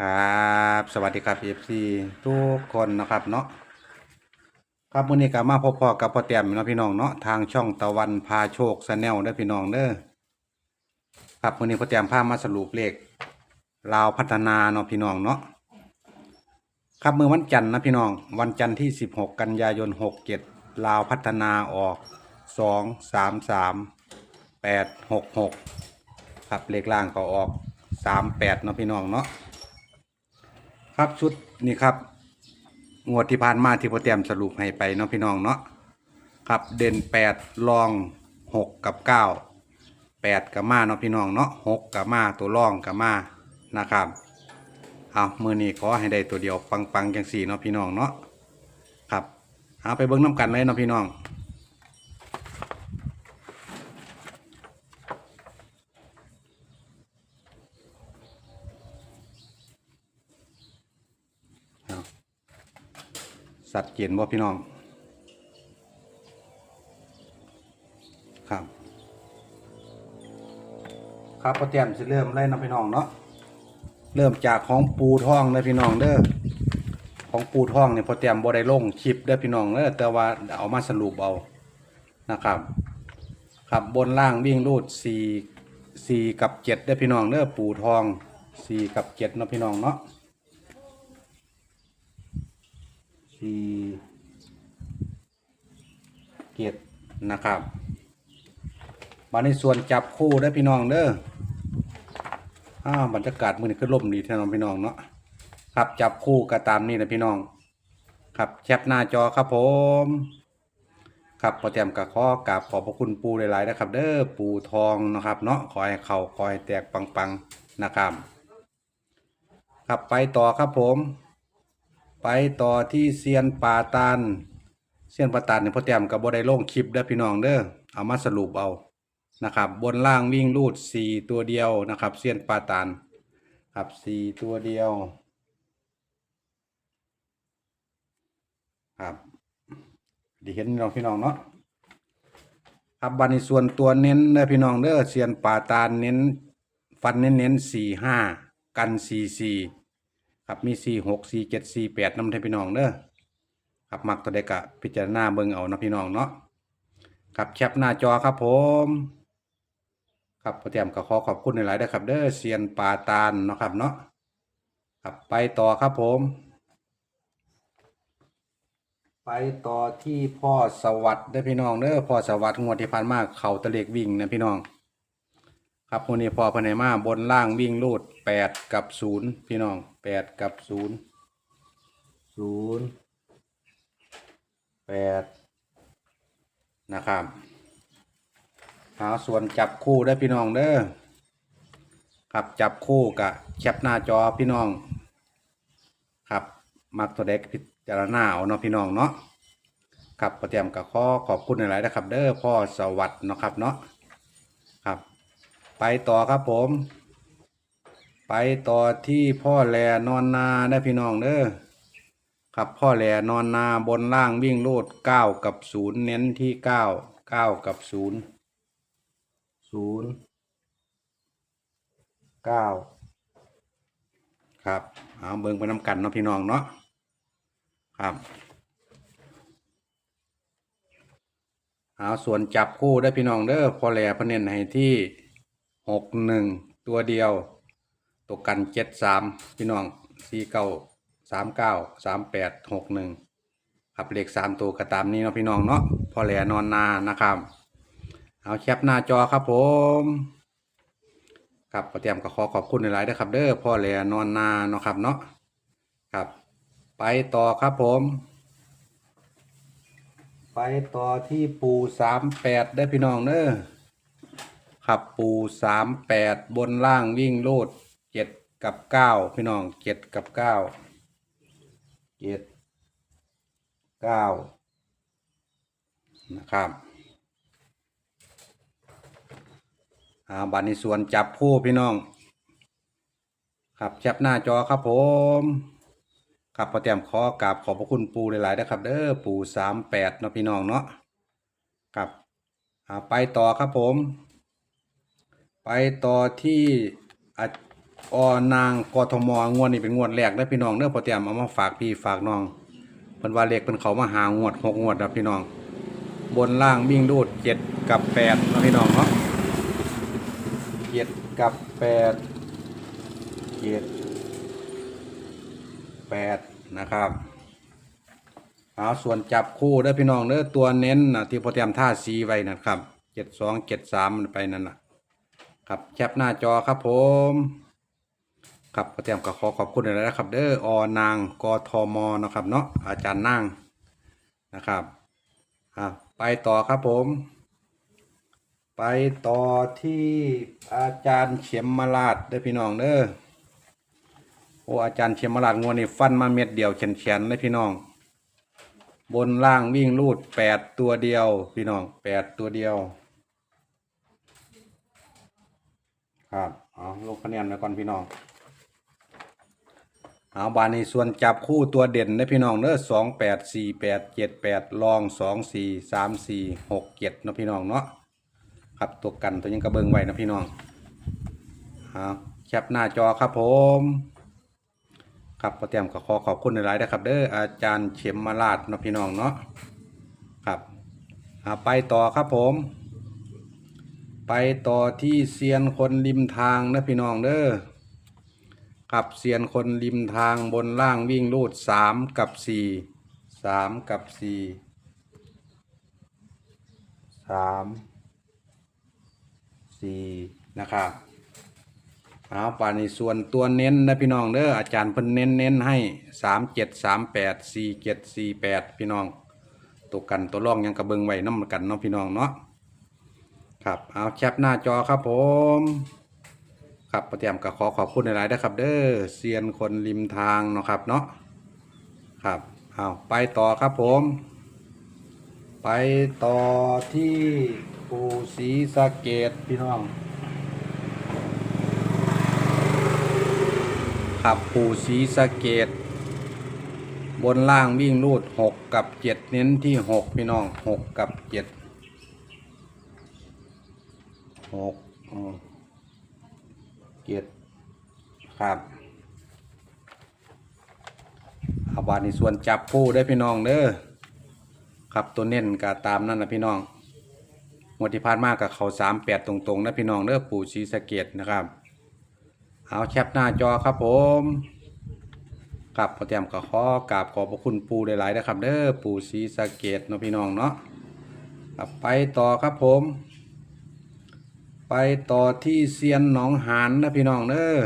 ครับสวัสดีครับ FC ทุกคนนะครับเนาะครับวันนี้ก็มาพบพอกับพ่อแต้มเนาะพี่น้องเนาะทางช่องตะวันพาโชคแนลเด้พี่น้องเด้อครับวันนี้พ่อแต้มพามาสรุปเลขลาวพัฒนาเนาะพี่น้องเนาะครับเมื่อวันจันทร์นะพี่น้อง วันจันทร์ที่ 16 กันยายน 67 ลาวพัฒนาออก 2 3 3 8 6 6 ครับเลขล่างก็ออก 38เนาะพี่น้องเนาะ ครับชุดนี่ครับ งวดที่ผ่านมาที่พ่อเตรียมสรุปให้ไปเนาะพี่น้องเนาะครับเด่นแปดรองหกกับเก้าแปดกับมาเนาะพี่น้องเนาะหกกับมาตัวรองกับมานะครับเอามือนี้ขอให้ได้ตัวเดียวปังๆจังสี่เนาะพี่น้องเนาะครับเอาไปเบิ้งน้ำกันเลยเนาะพี่น้อง สัตว์เกียนบ่พี่น้อง ครับ ครับพอเตรียมสิเริ่มเลยเนะพี่น้องเนาะเริ่มจากของปูทองเลยพี่น้องเด้อของปูทองเนี่ยพอเตรียมบ่ได้ลงคลิปเด้อพี่น้องเด้อแต่ว่าเอามาสรุปเอานะครับ ครับบนล่างวิ่งรูดสี่สี่กับเจ็ดเด้อพี่น้องเด้อปูทองสี่กับเจ็ดเนาะพี่น้องเนาะ สี่เจ็ดนะครับมาในส่วนจับคู่ได้พี่น้องเด้ออ้าวบรรยากาศมือนี้ก็ล่มดีแท้น้องพี่น้องเนาะครับจับคู่ก็ตามนี้นะพี่น้อง ครับแคปหน้าจอครับผม ครับพอเตรียมกับข้อกราบขอบพระคุณปูหลายๆนะครับ เด้อปูทองนะครับ เนาะขอให้เข่าขอให้แตกปังๆนะครับ ครับไปต่อครับผม ไปต่อที่เซียนป่าตานเซียนป่าตานเนี่ยพ่อเตรียมกับบได้ลงคลิปเด้อพี่น้องเด้อเอามาสรุปเอานะครับ บนล่างวิ่งรูดสี่ตัวเดียวนะครับเซียนป่าตานครับสี่ตัวเดียวครับดีเห็นน้องพี่น้องเนาะครับบันในส่วนตัวเน้นเด้อพี่น้องเด้อเซียนป่าตานเน้นฟันเน้นเน้นสี่ห้ากันสี่สี่ ครับมีสี่หกสี่เจ็ดสี่แปดน้ำไทยพี่น้องเด้อครับมักตัวเด็กะพิจารณาเบิ่งเอานะพี่น้องเนาะครับแคปหน้าจอครับผมครับเตรียมก็ขอขอบคุณในหลายๆด้วยครับเด้อเซียนปาตานเนาะครับเนาะครับไปต่อครับผม ไปต่อที่พ่อสวัสดิ์เด้พี่น้องเด้อพ่อสวัสดิ์งวดที่ผ่านมาเข่าตะเล็กวิ่งนะพี่น้อง ครับวันนี้พ่อเพนให้มาบนล่างวิ่งลูดแปดกับศูนย์พี่น้องแปดกับศูนย์ศูนย์แปดนะครับเอาส่วนจับคู่ได้อพี่น้องเด้อครับจับคู่กับแคปหน้าจอพี่น้อง ครับมักตัวเด็กพิจารณาเอาเนาะพี่น้องเนาะครับประเตรียมกับข้อขอบคุณหลายๆนะครับ เด้อพ่อสวัสดิ์เนาะครับเนาะครับ ไปต่อครับผม ไปต่อที่พ่อแลนอนนาได้พี่น้องเด้อครับพ่อแหลนอนนาบนล่างวิ่งโลดเก้ากับศูนย์เน้นที่เก้าเก้ากับศูนย์ศูนย์เก้าครับเอาเบิ่งไปน้ำกันเนาะพี่น้องเนาะครับเอาส่วนจับคู่ได้พี่น้องเด้อพ่อแหล่พเนนให้ที่ หกหนึ่งตัวเดียวตกกันเจ็ดสามพี่น้องสี่เก้าสามเก้าสามแปดหกหนึ่งครับเลขสามตัวก็ตามนี้เนาะพี่น้องเนาะพอแหลนอนนานะครับ เอาแคปหน้าจอครับผมครับเตรียมก็ขอขอบคุณในไลน์ด้วยครับ เด้อพ่อแหลนอนนาเนาะครับเนาะครับ ไปต่อครับผม ไปต่อที่ปูสามแปดได้พี่น้องเด้อ ขับปูสามแปดบนล่างวิ่งโลดเจ็ดกับเก้าพี่น้องเจ็ดกับเก้าเจ็ดเก้านะครับอาบัตรในส่วนจับคู่พี่น้องครับแคปหน้าจอครับผมครับพอเตรียมขอกราบขอบพระคุณปูหลายๆนะครับ เด้อปูสามแปดเนาะพี่น้องเนาะครับอ่าไปต่อครับผม ไปต่อที่อาอนางกทมงวดนี้เป็นงวดแรกได้พี่น้องเด้อพอเตรียมเอามาฝากพี่ฝากน้องเพิ่นว่าเลขเพิ่นเขามาหางวดหกงวดแล้วพี่น้อง บนล่างวิ่งรูดเจ็ดกับแปดนะพี่น้องเนาะเจ็ดกับแปดเจ็ดแปดนะครับเอาส่วนจับคู่เด้พี่น้องเด้อตัวเน้นนะที่พอเตรียมท่าสีไว้นะครับเจ็ดสองเจ็ดสามมันไปนั่นแน่ะ ครับแคปหน้าจอครับผมครับพอเตรียมก็ขอขอบคุณเลยนะครับ เด้ออนางกทมนะครับเนาะอาจารย์นางนะครับอะไปต่อครับผม ไปต่อที่อาจารย์เข็มมาลาดเด้อพี่น้องเด้อโอ้อาจารย์เข็มมาลาดงวนี่ฟันมาเม็ดเดียวแขนๆเลยพี่น้อง บนล่างวิ่งรูดแปดตัวเดียว พี่น้องแปดตัวเดียว ครับเอาลงคะแนนไปก่อนพี่น้องเอาบานในส่วนจับคู่ตัวเด่นนะพี่น้องเนอะสองแปดสี่แปดเจ็ดแปดลองสองสี่สามสี่หกเจ็ดนะพี่น้องเนาะครับตัวกันตัวยังกระเบิงไว้นะพี่น้องเอาแคปหน้าจอครับผม ครับพอเตรียมก็ขอขอบคุณในไลน์นะครับเด้ออาจารย์เข็มมาลาดนะพี่น้องเนาะครับเอาไปต่อครับผม ไปต่อที่เซียนคนริมทางนะพี่น้องเด้อกับเซียนคนริมทางบนล่างวิ่งรูดสามกับสี่สามกับสี่สามสี่นะครับเอาป่านในส่วนตัวเน้นนะพี่น้องเด้ออาจารย์เพิ่นเน้นเน้นให้สามเจ็ดสามแปดสี่เจ็ดสี่แปดพี่น้องตัวกันตัวร่องยังกระเบิงไว้น้ำกันเนาะพี่น้องเนาะ ครับเอาแคปหน้าจอครับผม ครับประเตรียมก็ขอขอบคุณในไลน์นะครับเด้อเซียนคนริมทางเนาะครับเนาะครับเอาไปต่อครับผม ไปต่อที่ปูศีสะเกดพี่น้องครับปูศีสะเกดบนล่างวิ่งรูดหกกับเจ็ดเน้นที่หกพี่น้องหกกับเจ็ด หกเจ็ดครับอาบาดในส่วนจับคู่ได้พี่น้องเด้อครับตัวเน้นก็ตามนั่นนะพี่น้องงวดที่ผ่านมากกับเขาสามแปดตรงๆนะพี่น้องเด้อปู่ชีสะเกตนะครับ เอาแคปหน้าจอครับผมครับพอเตรียมก็ขอกราบขอบพระคุณปูหลายๆนะครับ เด้อปูศรีสะเกดเนาะพี่น้องเนาะครับไปต่อครับผม ไปต่อที่เซียนหนองหานนะพี่น้องเด้อ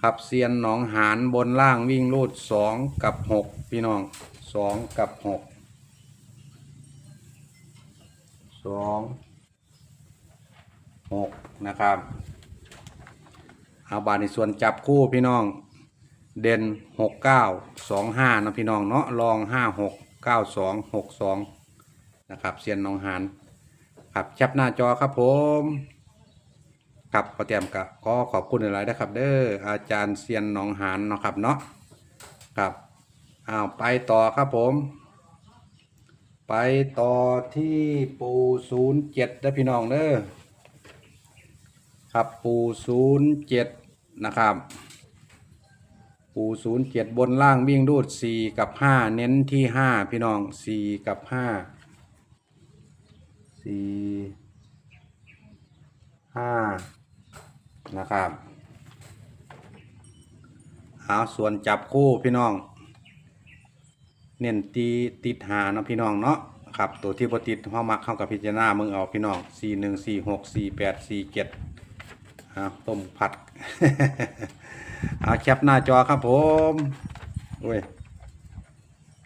ครับเซียนหนองหานบนล่างวิ่งรูดสองกับหกพี่น้องสองกับหกสองหกนะครับเอาบานในส่วนจับคู่พี่น้อง เด่นหกเก้าสองห้านะพี่น้องเนาะรองห้าหกเก้าสองหกสองนะครับเซียนหนองหาน ครับแคปหน้าจอครับผมครับพอเตรียมกับก็ขอบคุณหลายๆนะครับ เด้ออาจารย์เซียนหนองหานเนาะครับเนาะครับอ้าวไปต่อครับผม ไปต่อที่ปูศูนย์เจ็ดนะพี่น้องเด้อครับปูศูนย์เจ็ดนะครับ ปูศูนย์เจ็ดบนล่างวิ่งรูดสี่กับห้าเน้นที่ห้าพี่น้องสี่กับห้า สี่ห้านะครับเอาส่วนจับคู่พี่น้อง เน้นตีติดหาเนาะพี่น้องเนาะครับตัวที่บติดเข้ามาเข้ากับพิจารณามึงเอาพี่น้องสี่หนึ่งสี่หกสี่แปดสี่เจ็ดเอาต้มผัดเอาแคปหน้าจอครับผมโอ้ย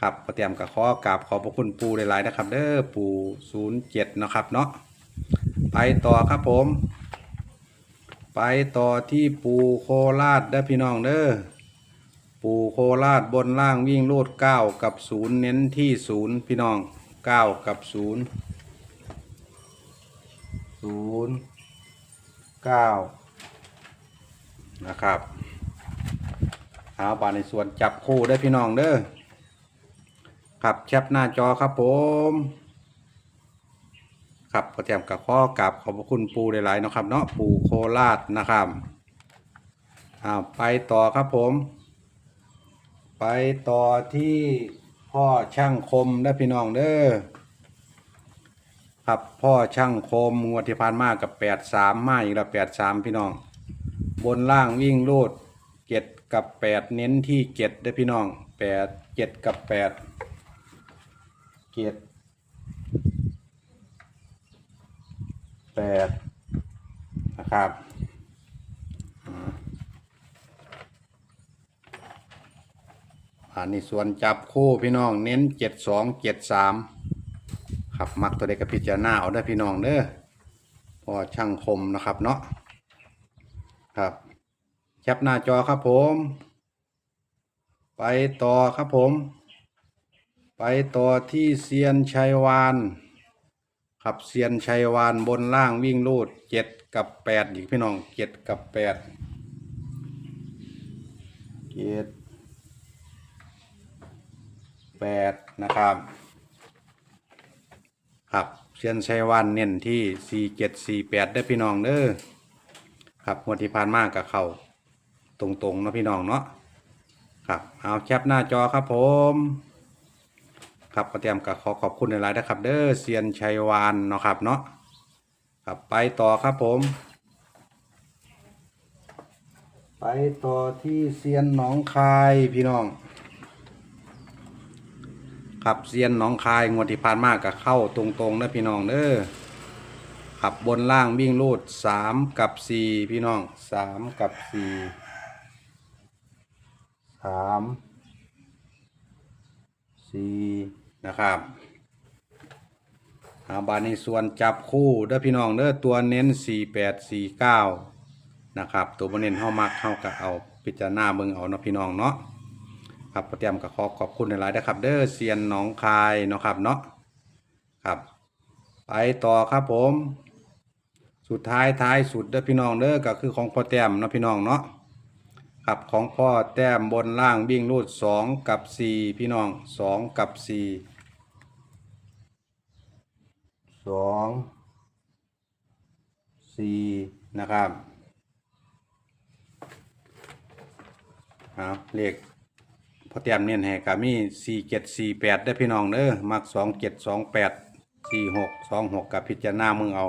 ครับเตรียมกับข้อกราบขอบพระคุณปูหลายๆนะครับ เด้อปูศูนย์เจ็ดนะครับเนาะไปต่อครับผม ไปต่อที่ปูโคราชได้อพี่น้องเด้อปูโคราชบนล่างวิ่งรูดเก้ากับศูนย์เน้นที่ศูนย์พี่น้องเก้ากับศูนย์ศูนย์เก้านะครับเอาบาในส่วนจับคู่ได้พี่น้องเด้อ ครับแคปหน้าจอครับผม ครับพอเตรียมกับข้อกราบขอบพระคุณปูหลายๆนะครับ เนาะปูโคราชนะครับอ้าวไปต่อครับผม ไปต่อที่พ่อช่างคมได้พี่น้องเด้อครับพ่อช่างคมงวดที่ผ่านมากับแปดสามมาอีกแล้วแปดสามพี่น้อง บนล่างวิ่งรูดเจ็ดกับแปดเน้นที่เจ็ดได้พี่น้องแปดเจ็ดกับแปด เจ็ดแปดนะครับอันนี้ส่วนจับคู่พี่น้องเน้นเจ็ดสองเจ็ดสามครับมักตัวเด็กกับพิจารณาเอาได้พี่น้องเด้อพอช่างคมนะครับเนาะครับแคปหน้าจอครับผม ไปต่อครับผม ไปต่อที่เซียนชัยวานครับเซียนชัยวานบนล่างวิ่งลูดเจ็ดกับแปดอีกพี่น้องเจ็ดกับแปดเจ็ดแปดนะครับ ครับเชียนชัยวันเน้นที่สี่เจ็ดสี่แปดได้พี่น้องเด้อครับงวดที่ผ่านมากับเขาตรงๆเนาะพี่น้องเนาะครับเอาแคปหน้าจอครับผม ครับก็เตรียมกับขอขอบคุณในไลน์นะครับ เด้อเซียนชัยวานเนาะครับเนาะครับไปต่อครับผม ไปต่อที่เซียนหนองคายพี่น้องครับเซียนหนองคายงวดที่ผ่านมากับเข้าตรงๆนะพี่น้องเด้อขับบนล่างวิ่งรูดสามกับสี่พี่น้องสามกับสี่สามสี่ นะครับอาบานี้ส่วนจับคู่เด้อพี่น้องเด้อตัวเน้นสี่แปดสี่เก้านะครับ ตัวบนเน้นเข้ามักเข้ากับเอาพิจารณาเบิ่งเอาเนาะพี่น้องเนาะครับเตรียมกับขอขอบคุณในไลน์นะครับ เด้อเซียนหนองคายเนาะครับเนาะครับ ไปต่อครับผม สุดท้ายท้ายสุดเด้อพี่น้องเด้อก็คือของพอแต้มเนาะพี่น้องเนาะ ครับของพ่อแต้มบนล่างวิ่งรูดสองกับสี่พี่น้องสองกับสี่สองสี่นะครับเอาเลขพอเตรียมเนี่ยให้กามีสี่เจ็ดสี่แปดได้พี่น้องเด้อมักสองเจ็ดสองแปดสี่หกสองหกกับพิจารณามึงเอา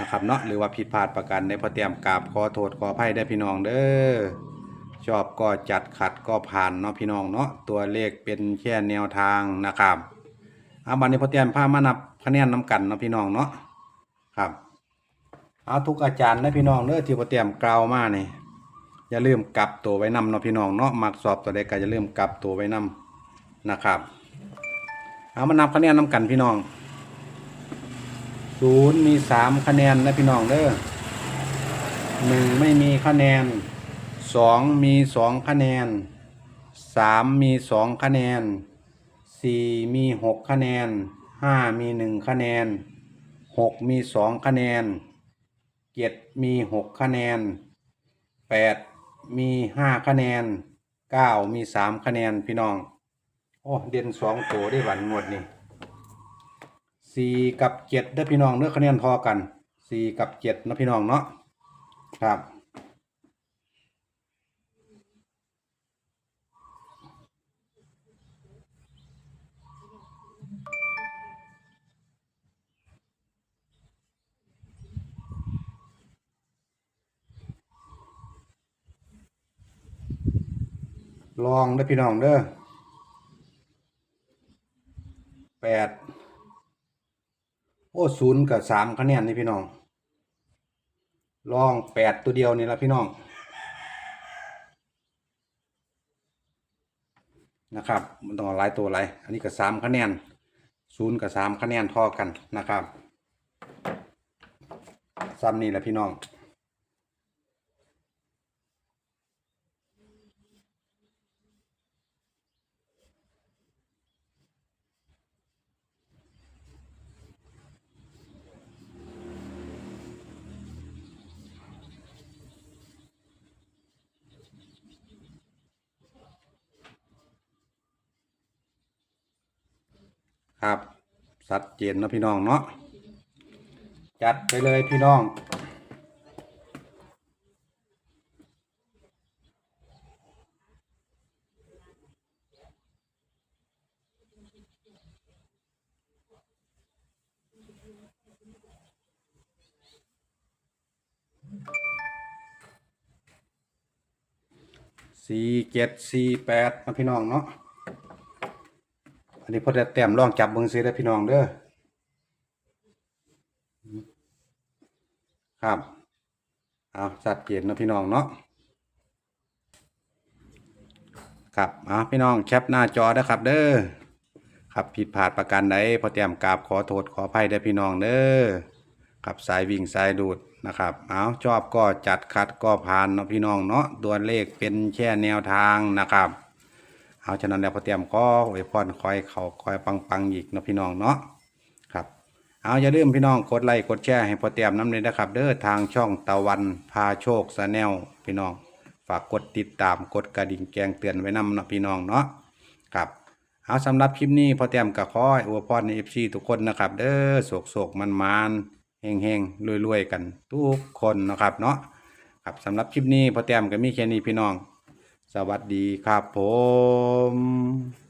นะครับเนาะหรือว่าผิดพลาดประกันในพอเตรียมกราบขอโทษขออภัยได้พี่น้องเด้อชอบก็จัดขัดก็ผ่านเนาะพี่น้องเนาะตัวเลขเป็นแค่แนวทางนะครับเอาบันนี้พอเตรียมพามานับคะแนนน้กันเนาะพี่น้องเนาะครับเอาทุกอาจารย์นะพี่น้องเด้อที่พอเตรียมกล่าวมานี่อย่าลืมกลับตัวไว้นำเนาะพี่น้องเนาะมักสอบตัวใดก็อย่าลืมกลับตัวไว้นำนะครับเอามานับคะแนนน้ำกันพี่น้อง ศูนย์มีสามคะแนนนะพี่น้องเด้อหนึ่งไม่มีคะแนนสองมีสองคะแนนสามมีสองคะแนนสี่มีหกคะแนนห้ามีหนึ่งคะแนนหกมีสองคะแนนเจ็ดมีหกคะแนนแปดมีห้าคะแนนเก้ามีสามคะแนนพี่น้อง โอ้ เด่นสองตัวได้หวันงวดนี่ สี่กับเจ็ดได้อพี่น้องเนื้อคะแนนพอกันสี่กับเจ็ดนะพี่น้องเนาะครับ ลองเด้อพี่น้องเด้อแปดโอ้ ศูนย์กับสามคะแนนนี่พี่น้อง ลองแปดตัวเดียวนี่ละพี่น้อง นะครับ มันต้องหลายตัวหลายอันนี้กับสามคะแนนศูนย์กับสามคะแนนท่อกันนะครับซ้ำนี่แหละพี่น้อง ครับสัดเจนนะพี่น้องเนาะจัดไปเลยพี่น้อง สี่เจ็ดสี่แปดนะพี่น้องเนาะ อันนี้พอจะแต้มลองจับเบิ้งซิได้พี่น้องเด้อครับเอาสัดเจนเนาะพี่น้องเนาะครับเอาพี่น้องแคปหน้าจอนะครับ เด้อครับผิดพลาดประการใดพอแต้มกราบขอโทษขออภัยเด้พี่น้องเด้อครับสายวิ่งสายดูดนะครับเอาชอบก็จัดคัดก็ผ่านเนาะพี่น้องเนาะตัวเลขเป็นแค่แนวทางนะครับ เอาฉะนั้นแล้วพอเตรียมก็ไว้พรคอยเขาคอยปังปังๆอีกนะพี่น้องเนาะครับ เอาอย่าลืมพี่น้องกดไลค์กดแชร์ให้พอเตรียมน้ำเลยนะครับ เด้อทางช่องตะวันพาโชคสแนลพี่น้อง ฝากกดติดตามกดกระดิ่งแจ้งเตือนไว้นำนะพี่น้องเนาะครับเอาสำหรับคลิปนี้พอเตรียมกับขอให้อวยพรในเอฟซีทุกคนนะครับ เด้อโศกโศกมันมันเฮงเฮงรวยรวยๆกัน ทุกคนนะครับเนาะครับสำหรับคลิปนี้พอเตรียมก็มีแค่นี้พี่น้อง สวัสดีครับผม